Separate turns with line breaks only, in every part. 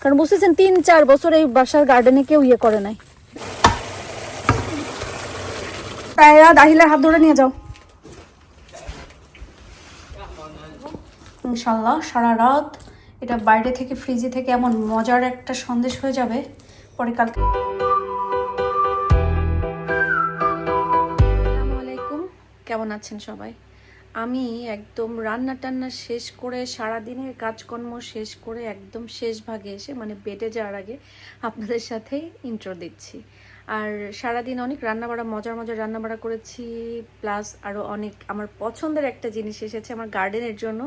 কারণ বুঝতেছেন তিন চার বছর এই বাসার গার্ডেনে কেউ ইয়ে করে নাই। তাইরা দাহিলের হাত ধরে নিয়ে যাও। ইনশাল্লাহ সারা রাত এটা বাইরে থেকে ফ্রিজে থেকে এমন মজার একটা সন্দেশ হয়ে যাবে। পরে কালকে আসসালামু আলাইকুম। কেমন আছেন সবাই? আমি একদম রান্না টান্না শেষ করে সারা দিনের কাজকর্ম শেষ করে একদম শেষ ভাগে এসে মানে বেডে যাওয়ার আগে আপনাদের সাথে ইন্ট্রো দিচ্ছি। আর সারাদিন অনেক রান্নাবাড়া, মজার মজার রান্নাবাড়া করেছি প্লাস আরও অনেক আমার পছন্দের একটা জিনিস এসেছে আমার গার্ডেনের জন্য,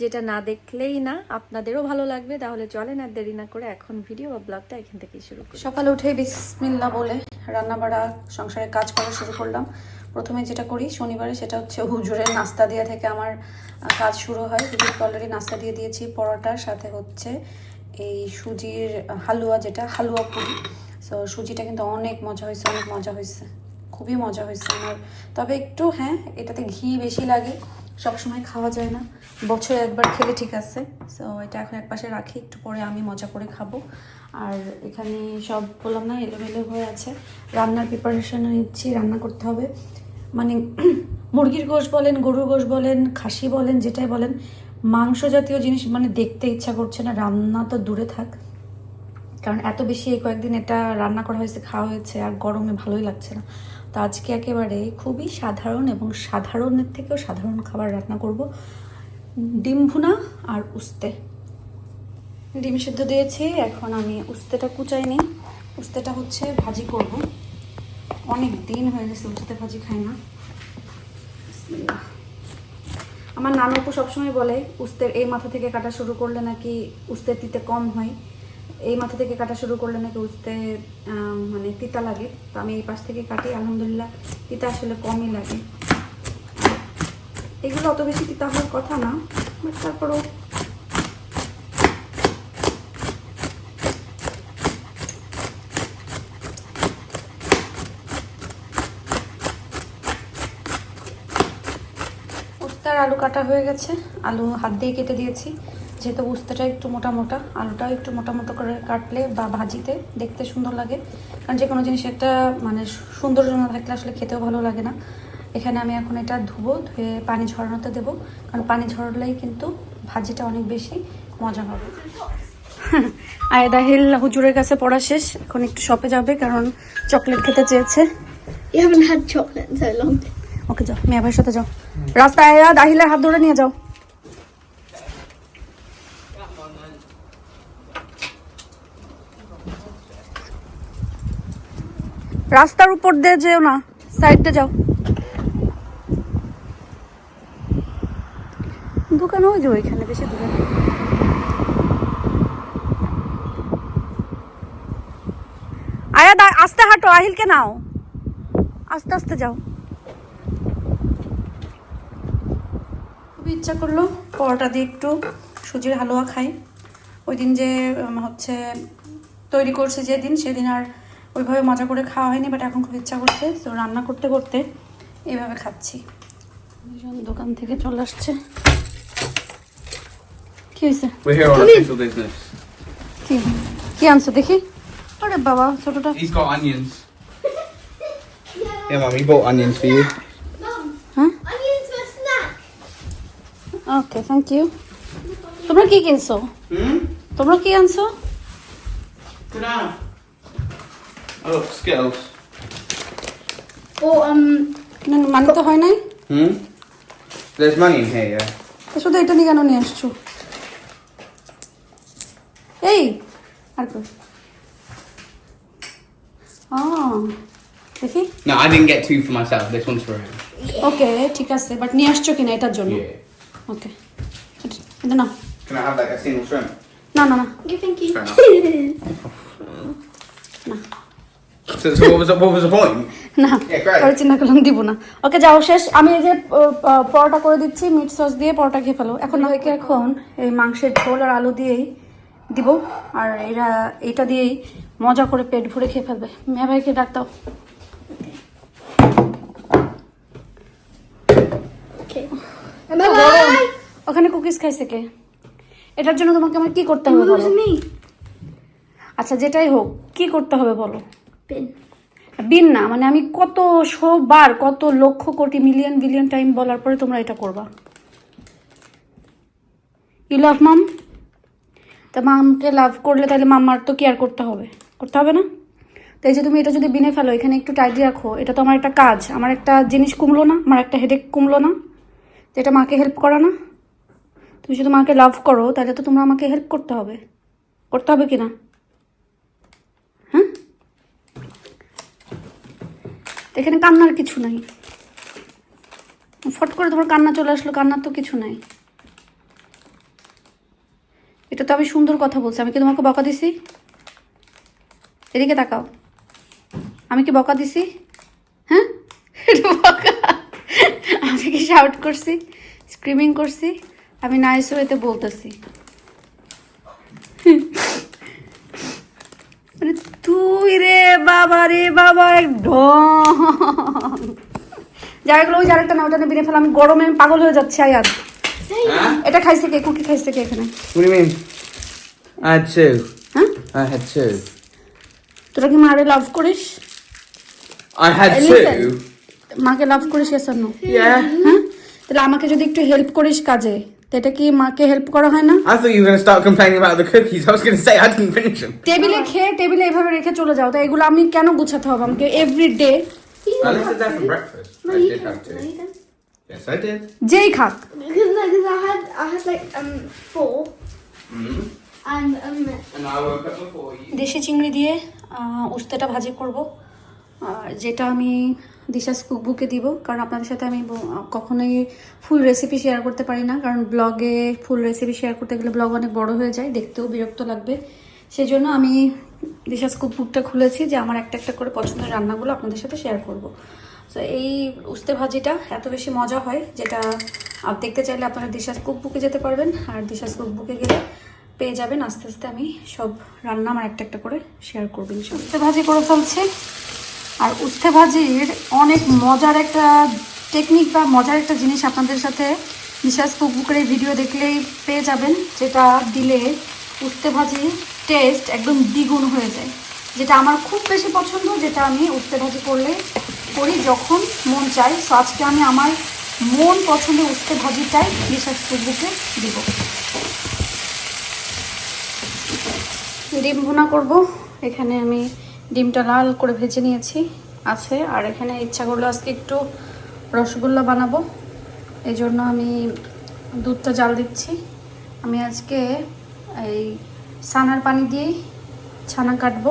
যেটা না দেখলেই না আপনাদেরও ভালো লাগবে। তাহলে চলেন আর দেরি না করে এখন ভিডিও বা ব্লগটা এখান থেকেই শুরু করি। সকালে উঠে বিসমিল্লা বলে রান্নাবাড়া সংসারে কাজ করা শুরু করলাম। প্রথমে যেটা করি শনিবারে সেটা হচ্ছে হুজুরের নাস্তা দেওয়া থেকে আমার কাজ শুরু হয়। হুজুর অলরেডি নাস্তা দিয়ে দিয়েছি, পরোটার সাথে হচ্ছে এই সুজির হালুয়া যেটা, হালুয়া পুরি। সো সুজিটা কিন্তু অনেক মজা হয়েছে, অনেক মজা হয়েছে। খুবই মজা হয়েছে আমার। তবে একটু হ্যাঁ এটাতে ঘি বেশি লাগে। সবসময় খাওয়া যায় না। বছরে একবার খেলে ঠিক আছে। সো এটা এখন একপাশে রাখি, একটু পরে আমি মজা করে খাব। আর এখানে সব বললাম না, এলোমেলো হয়ে আছে। রান্নার প্রিপারেশন নিচ্ছি, রান্না করতে হবে। মানে মুরগির গোশ বলেন, গরুর গোশ বলেন, খাসি বলেন, যেটাই বলেন, মাংস জাতীয় জিনিস মানে দেখতে ইচ্ছা করছে না, রান্না তো দূরে থাক। কারণ এত বেশি এই কয়েকদিন এটা রান্না করা হয়েছে, খাওয়া হয়েছে, আর গরমে ভালোই লাগছে না। তো আজকে একেবারে খুবই সাধারণ এবং সাধারণের থেকেও সাধারণ খাবার রান্না করব। ডিম ভুনা আর উস্তে। ডিম সিদ্ধ দিয়েছি, এখন আমি উস্তেটা কুচাই নিই। উস্তেটা হচ্ছে ভাজি করব। অনেক দিন হয়ে গেছে উস্তে ভাজি খাই না। আমার নানুপু সবসময় বলে, উস্তের এই মাথা থেকে কাটা শুরু করলে নাকি উস্তের তিতে কম হয়। এই মাথা থেকে কাটা শুরু করলে নাকি আম, মানে তিতা লাগে। তো আমি এই পাশ থেকে কাটি আলহামদুলিল্লাহ তিতা আসলে কমই লাগে। এগুলো অত বেশি তিতা হওয়ার কথা না বাট তারপরেও উস্তার আলু কাটা হয়ে গেছে। আলু হাত দিয়ে কেটে দিয়েছি। যেহেতু উস্তাটা একটু মোটা মোটা আলুটাও একটু মোটা মোটা করে কাটলে বা ভাজিতে দেখতে সুন্দর লাগে। কারণ যে কোনো জিনিস একটা মানে সৌন্দর্য না থাকলে আসলে খেতেও ভালো লাগে না। এখানে আমি এখন এটা ধুবো ধুয়ে পানি ঝরানোতে দেবো। কারণ পানি ঝরালেই কিন্তু ভাজিটা অনেক বেশি মজা হবে। আয়দাহিল হুজুরের কাছে পড়া শেষ। এখন একটু শপে যাবে কারণ চকলেট খেতে চেয়েছে. ওকে যাও মেয়ে ভাইয়ের সাথে যাও। রাস্তায় আয়া দাহিলের হাত ধরে নিয়ে যাও। রাস্তার উপর দিয়ে যেও না সাইড যাও। দোকান ওই যে ওইখানে, বেশি দূরে না। আয়া দা- আস্তে হাঁটো, আহিলকে নাও। আস্তে আস্তে যাও। খুবই ইচ্ছা করল পরোটা দিয়ে একটু সুজির হালুয়া খাই। ওই দিন যে হচ্ছে তৈরি করছে যেদিন, সেদিন আর ওইভাবে মজা করে খাওয়া হয়নি বাট এখন খুব ইচ্ছা করছে তো রান্না করতে করতে এইভাবে খাচ্ছি দুজন দোকান থেকে চলে আসছে কি হয়েছে. কি কি আনছো দেখি আরে বাবা ছোটটা
He's got onions. Yeah, mum, he bought onions for you.
হ্যাঁ. ওকে থ্যাংক ইউ তোমরা কি কিনছো
Hmm?
তোমরা কি আনছো.
Oh, Skittles.
Or um,
না, মানে তো হয় নাই
Hmm? There's money in here, yeah?
তো শুধু এটা নিয়ে কেন নিয়ে আসছো এই আর কই ও দেখি
No, I didn't get two for myself. This one's for him.
ওকে ঠিক আছে বাট নিয়ে আসছো কিনা এটার জন্য
Yeah.
ওকে এটা না
Can I have like a single shrimp?
না না না
thank you.
Fair So, so what was the, what was the point?
না চিন্তা করলাম দিব না। ওকে যাও শেষ। আমি এই যে পরোটা করে দিচ্ছি মিট সস দিয়ে পরোটা খেয়ে ফেলো। এখন ভাইকে এখন এই মাংসের ঝোল আর আলু দিয়েই দিব। আর এরা এটা দিয়েই মজা করে পেট ভরে খেয়ে ফেলবে। মেয়ে ভাইকে ডাক দাও. ওখানে কুকিজ খাইছে কে? এটার জন্য তোমাকে আমার কি করতে হবে বলো? আচ্ছা যেটাই হোক কি করতে হবে বলো?
Bin.
বিন না মানে আমি কত বার কত lakh crore, million, billion time বলার পরে তোমরা এটা করবা। ইউ লাভ মাম তা মামকে লাভ করলে তাহলে মামার তো কেয়ার করতে হবে। করতে হবে না? তো এই যে তুমি এটা যদি বিনে ফেলো, এখানে একটু টাইডি রাখো, এটা তো আমার একটা কাজ। আমার একটা জিনিস কমলো না, আমার একটা হেডেক কমলো না। তো এটা মাকে হেল্প করা না? তুমি যদি মাকে লাভ করো, তাহলে তো তোমরা আমাকে হেল্প করতে হবে। করতে হবে কি না হ্যাঁ তো এখানে কান্নার কিছু নাই। ফট করে তোমার কান্না চলে আসলো, কান্নার তো কিছু নাই। এটা তো আমি সুন্দর কথা বলছি। আমি কি তোমাকে বকা দিছি? এদিকে তাকাও। আমি কি বকা দিছি? হ্যাঁ? বকা। আমি কি শাউট করছি? স্ক্রিমিং করছি? আমি নাইস ওয়েতে বলতেছি মানে তুই রে বাবা রে বাবা যাই গুলো ওই আরেকটা না ওটা না বিনে ফেলা আমি গরমে আমি পাগল হয়ে যাচ্ছি আয়াত। এটা খাইছে কে কুকি খাইছে কে এখানে।
Two.
হ্যাঁ?
Two.
তোরা কি মারে লাভ করিস? Hey, listen.
two.
মাকে লাভ করিস এস নো হ্যাঁ? তাহলে আমাকে যদি একটু হেল্প করিস কাজে। এটা কি মাকে হেল্প করা হয় না? টেবিলে খেয়ে টেবিলে এভাবে রেখে চলে যাও। তো এগুলো আমি কেন গুছাতে হবে আমাকে
এভরিডে
যেই খাক। দেশি চিংড়ি দিয়ে উস্তেটা ভাজি আর যেটা আমি দিশাস কুকবুকে দিব, কারণ আপনাদের সাথে আমি কখনোই ফুল রেসিপি শেয়ার করতে পারি না, কারণ ব্লগে ফুল রেসিপি শেয়ার করতে গেলে ব্লগ অনেক বড় হয়ে যায়, দেখতেও বিরক্ত লাগবে। সেই জন্য আমি দিশাস কুকবুকটা খুলেছি যে আমার একটা একটা করে পছন্দের রান্নাগুলো আপনাদের সাথে শেয়ার করব। তো এই উস্তে ভাজিটা এত বেশি মজা হয়, যেটা আপ দেখতে চাইলে আপনারা দিশাস কুকবুকে যেতে পারবেন, আর দিশাস কুকবুকে গেলে পেয়ে যাবেন। আস্তে আস্তে আমি সব রান্না আমার একটা একটা করে শেয়ার করবেন। উস্তে ভাজি করে ফেলছি। আর উস্তে ভাজির অনেক মজার একটা টেকনিক বা মজার একটা জিনিস আপনাদের সাথে নিশাস কুকবুকের এই ভিডিও দেখলেই পেয়ে যাবেন, যেটা দিলে উস্তে ভাজি টেস্ট একদম দ্বিগুণ হয়ে যায়। যেটা আমার খুব বেশি পছন্দ, যেটা আমি উস্তে ভাজি করলে করি যখন মন চাই সো আজকে আমি আমার মন পছন্দের উস্তে ভাজিটাই নিশাস কুকবুকে দিব। ডিম ভুনা করব। এখানে আমি ডিমটা লাল করে ভেজে নিয়েছি, আছে। আর এখানে ইচ্ছা করল আজকে একটু রসগোল্লা বানাবো। এই জন্য আমি দুধটা জাল দিচ্ছি। আমি আজকে এই সানার পানি দিয়েই ছানা কাটবো।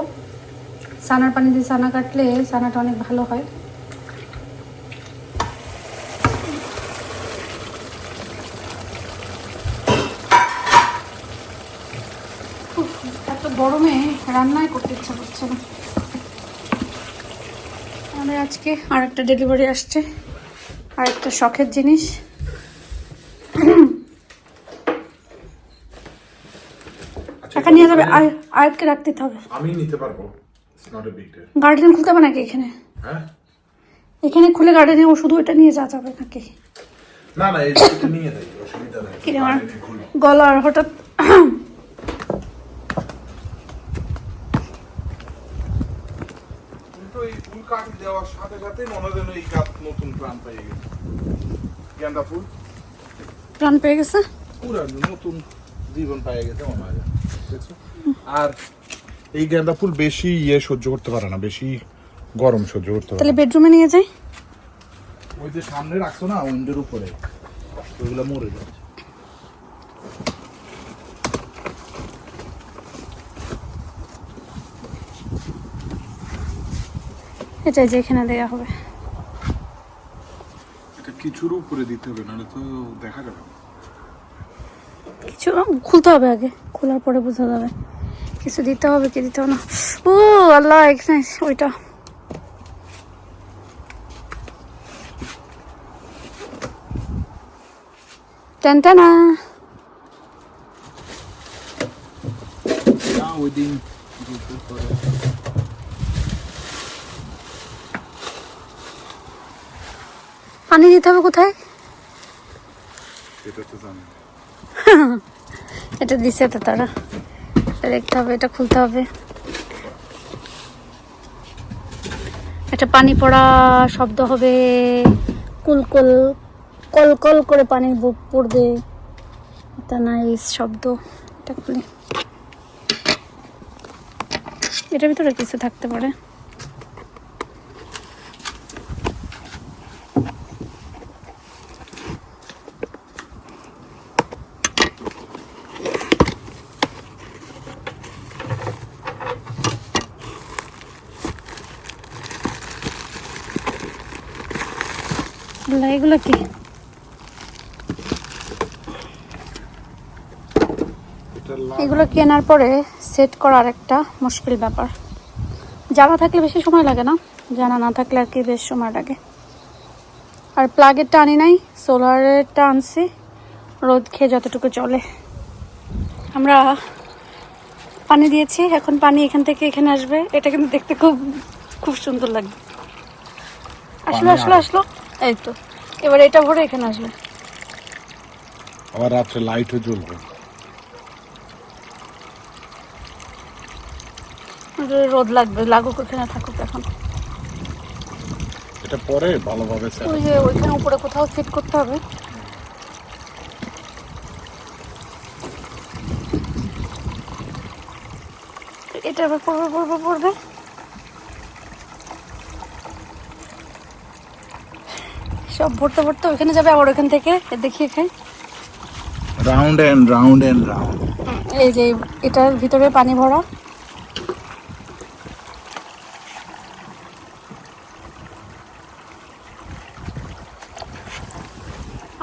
সানার পানি দিয়ে ছানা কাটলে ছানাটা অনেক ভালো হয়। এত গরমে রান্নাই করতে ইচ্ছা করছে না। আমাদের আজকে আর একটা ডেলিভারি আসছে। আর একটা শখের জিনিস। টাকা নিয়ে যাবে আয়- আয়াতকে রাখতে হবে।
আমি নিতে পারব।
গার্ডেন খুলতে হবে নাকি এখানে?
হ্যাঁ।
এখানে খুলে গার্ডেনে ও শুধু এটা নিয়ে যাওয়া যাবে নাকি?
না না এটা নিয়ে যাই অসুবিধা নেই।
গলার হঠাৎ
কিন্তু কাটি দেওয়ার সাথে সাথে মনে যেন এই গাছ নতুন প্রাণ পেয়ে গেছে। গেন্দা ফুল?
প্রাণ পেয়ে গেছে?
পুরা নতুন জীবন পেয়ে গেছে মনে হয় আর এই গেন্দা ফুল বেশি ইয়ে সহ্য করতে পারে না বেশি গরম সহ্য করতে পারে
তাহলে বেডরুমে নিয়ে যাই।
ওই যে সামনে রাখছো না উইন্ডোর উপরে ওইগুলো মরে যাচ্ছে।
এটাই যে এখানে দেওয়া হবে।
এটা কিছুর উপরে দিতে হবে নাহলে তো দেখা যাবে
কিছু খুলতে হবে আগে খোলার পরে বোঝা যাবে। কিছু দিতে হবে কি দিতে হবে না। ও আল্লাহ এখানে ওইটা। টানটানা
না
পানি দিতে হবে কোথায়?
এটা
দিছে তো তারা। দেখতে হবে এটা খুলতে হবে। একটা পানি পড়া শব্দ হবে। কুলকল কলকল করে পানি পড়বে। তা না এই শব্দ। এটা খুলে। এটার ভিতরে কিছু থাকতে পারে। আল্লাহ, এগুলো কি। এগুলো কেনার পরে সেট করার একটা মুশকিল ব্যাপার। জানা থাকলে বেশি সময় লাগে না জানা না থাকলে আর কি বেশ সময় লাগে। আর প্লাগেরটা আনি নাই সোলারেরটা আনছি রোদ খেয়ে যতটুকু চলে। আমরা পানি দিয়েছি এখন পানি এখান থেকে এখানে আসবে এটা কিন্তু দেখতে খুব খুব সুন্দর লাগবে আসলো আসলো আসলো এই তো। এবার এটা ভরে এখানে আসবে।
আবার রাত্রে লাইটও জ্বলবে।
রোদ লাগবে লাগুক ওখানে থাকুক এখন।
এটা পরে ভালোভাবে
ওই যে ওইখানে উপরে কোথাও ফিট করতে হবে। এটা পড়বে পড়বে পড়বে। সব ভরতে ভরতে ওইখানে যাবে আবার ওখান থেকে দেখিয়ে খাই।
Round and round and round
এই যে এটার ভিতরে পানি ভরা।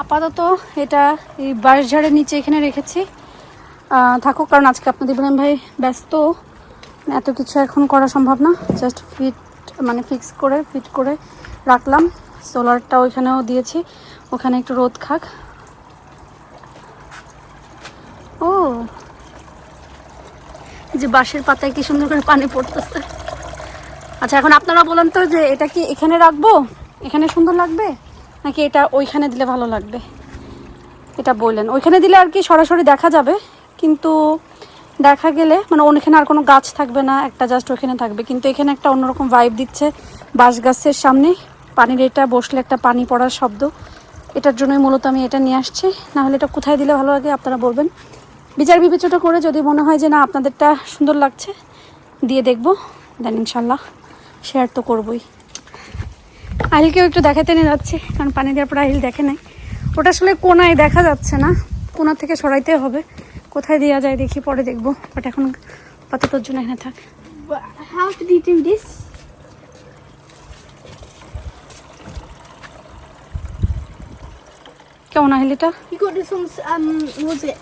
আপাতত এটা এই বাঁশঝাড়ের নিচে এখানে রেখেছি। থাকুক কারণ আজকে আপনাদের ইব্রাহিম ভাই ব্যস্ত। এত কিছু এখন করা সম্ভব না। জাস্ট ফিট মানে ফিক্স করে ফিট করে রাখলাম। সোলারটা ওইখানেও দিয়েছি। ওখানে একটু রোদ খাক। ও। যে বাঁশের পাতায় কি সুন্দর করে পানি পড়তেছে। আচ্ছা এখন আপনারা বলেন তো যে এটা কি এখানে রাখব? এখানে সুন্দর লাগবে? নাকি এটা ওইখানে দিলে ভালো লাগবে? এটা বললেন। ওইখানে দিলে আর কি সরাসরি দেখা যাবে। কিন্তু দেখা গেলে মানে ওখানে আর কোনো গাছ থাকবে না, একটা জাস্ট ওখানে থাকবে। কিন্তু এখানে একটা অন্যরকম ভাইব দিচ্ছে বাঁশ গাছের সামনে। পানির এটা বসলে একটা পানি পড়ার শব্দ। এটার জন্যই মূলত আমি এটা নিয়ে আসছি। না হলে এটা কোথায় দিলে ভালো লাগে আপনারা বলবেন। বিচার বিবেচনা করে যদি মনে হয় যে না, আপনাদেরটা সুন্দর লাগছে, দিয়ে দেখব। দেন ইনশাল্লাহ শেয়ার তো করবই। আহিলকেও একটু দেখাতে নিয়ে যাচ্ছি, কারণ পানি দেওয়ার পর আহিল দেখে নাই। ওটা আসলে কোনায় দেখা যাচ্ছে না, কোনা থেকে সরাইতে হবে। কোথায় দেওয়া যায় দেখি পরে দেখব বাট এখন আপাততর জন্য এখানে থাক।
Did he do this?
কেমন আহিল এটা
You got this on, um, was it?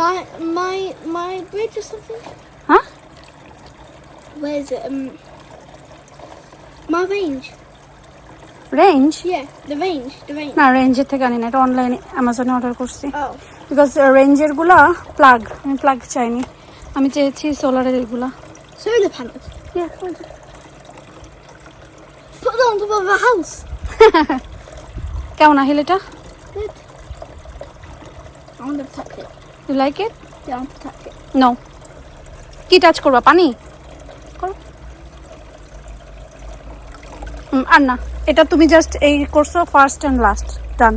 By my my bridge or something?
হ্যাঁ
Where is it? Um, my range.
Range
Yeah, the range, the range.
না রেঞ্জের থেকে আনি না এটা অনলাইনে অ্যামাজনে অর্ডার করছি
Oh,
বিকজ রেঞ্জেরগুলা প্লাগ আমি প্লাগ চাইনি আমি চেয়েছি সোলারের এগুলা
solar panels. Put them on top of a house.
কেমন আহিল এটা
Good. I want to touch it.
You like it
Yeah, I want to touch it.
No কি টাচ করবা? পানি? করো। হুম, আর না। এটা তুমি জাস্ট এই করছ ফার্স্ট অ্যান্ড লাস্ট ডান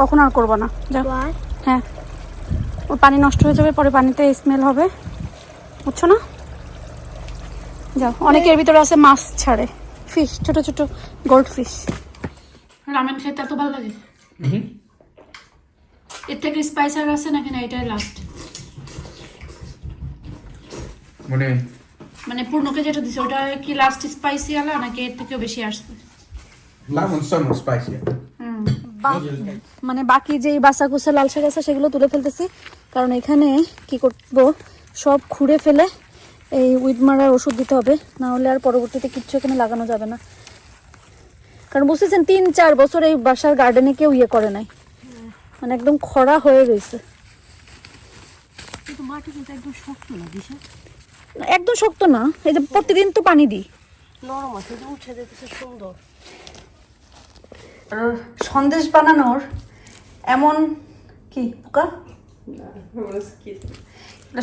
কখন আর করব না? যাও।
Why?
হ্যাঁ। ওর পানি নষ্ট হয়ে যাবে পরে পানিতে স্মেল হবে। বুঝছ না? যাও। অনেকের ভিতরে আছে মাছ ছাড়ে। ফিশ ছোট ছোট গোল্ড ফিশ রামেন খেতে এত ভালো লাগে। এর থেকে স্পাইসার আছে নাকি না? এটাই লাস্ট
মানে?
মানে পূর্ণকে যেটা দিছে ওটা কি লাস্ট স্পাইসি আলা নাকি এর থেকেও বেশি আসবে?
one's so much.
মানে বাকি যেই বাসা কুসা লাল শাক আছে সেগুলো তুলে ফেলতেছি। কারণ এখানে কি করব? সব খুঁড়ে ফেলে এই উইড মারার ওষুধ দিতে হবে। না হলে আর পরবর্তীতে কিচ্ছু এখানে লাগানো যাবে না। কারণ বুঝতেছেন তিন চার বছর এই বাসার গার্ডেনে কেউ ইয়ে করে নাই। মানে একদম খরা হয়ে রয়েছে একদম শক্ত না এই যে প্রতিদিন তো পানি দিই। আর সন্দেশ বানানোর এমন কি পোকা?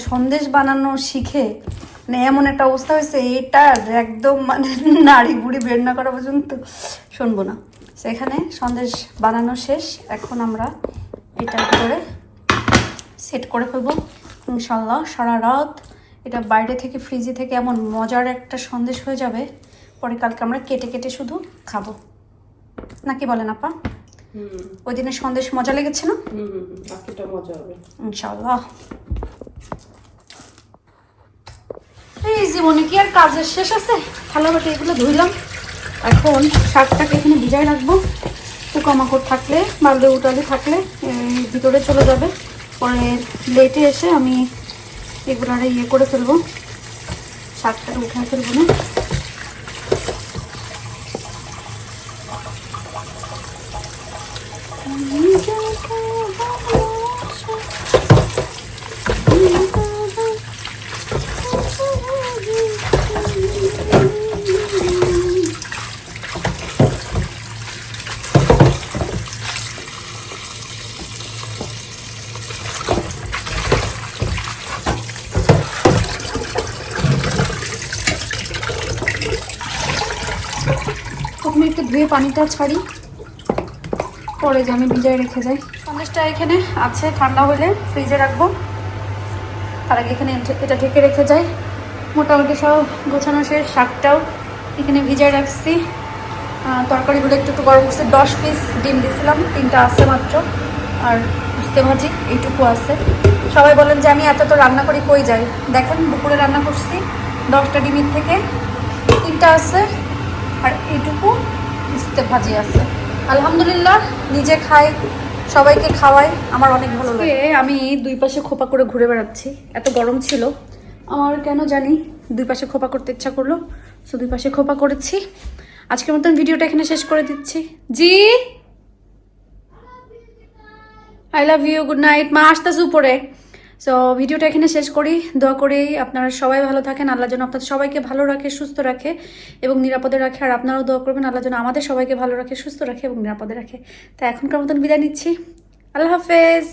সন্দেশ বানানো শিখে মানে এমন একটা অবস্থা হয়েছে এটার একদম মানে নাড়ি বুড়ি বের না করা পর্যন্ত শুনব না। সেখানে সন্দেশ বানানো শেষ এখন আমরা এটার ভিতরে সেট করে ফেলব। ইনশাল্লাহ সারা রাত এটা বাইরে থেকে ফ্রিজে থেকে এমন মজার একটা সন্দেশ হয়ে যাবে। পরে কালকে আমরা কেটে কেটে শুধু খাব। নাকি বলেন আপা? ওই দিনের সন্দেশ মজা লেগেছে না? ইনশাল্লাহ এই জীবনে কি আর কাজের শেষ আছে? থালা বাটি এগুলো ধুইলাম। এখন শাকটাকে এখানে ভিজাই রাখব। পোকামাকড় থাকলে বালদে উটালি থাকলে ভিতরে চলে যাবে। পরে লেটে এসে আমি এগুলো আর ইয়ে করে ফেলব। শাকটা উঠে ফেলব না প্রথমে একটু ধুয়ে ছাড়ি। পরে যে আমি ভিজায় রেখে যাই। সন্দেশটা এখানে আছে, ঠান্ডা হলে ফ্রিজে রাখব। তার আগে এখানে এট- এটা ঢেকে রেখে যাই। মোটামুটি সব গোছানো শেষ, শাকটাও এখানে ভিজায় রাখছি। তরকারিগুলো একটু একটু গরম করছে। দশ পিস ডিম দিয়েছিলাম তিনটা আছে মাত্র। আর উস্তে ভাজি, এইটুকু আছে। সবাই বলেন যে আমি এত তো রান্না করি কই যাই? দেখেন, দুপুরে রান্না করছি দশটা ডিমের থেকে। তিনটা আছে, আর এইটুকু উস্তে ভাজি আছে। আলহামদুলিল্লাহ নিজে খাই সবাইকে খাওয়াই আমার অনেক ভালো লাগে। আমি দুই পাশে খোপা করে ঘুরে বেড়াচ্ছি। এত গরম ছিল। আমার কেন জানি দুই পাশে খোপা করতে ইচ্ছা করল। সো দুই পাশে খোপা করেছি। আজকের মতন ভিডিওটা এখানে শেষ করে দিচ্ছি। জি? I love you good night মা আসতেছে উপরে। সো ভিডিওটা এখানে শেষ করি। দোয়া করি আপনারা সবাই ভালো থাকেন। আল্লাহ যেন আপনাদের সবাইকে ভালো রাখে, সুস্থ রাখে এবং নিরাপদে রাখে। আর আপনারাও দোয়া করবেন, আল্লাহ যেন আমাদের সবাইকে ভালো রাখে, সুস্থ রাখে এবং নিরাপদে রাখে। তা এখনকার মতন বিদায় নিচ্ছি। আল্লাহ হাফেজ।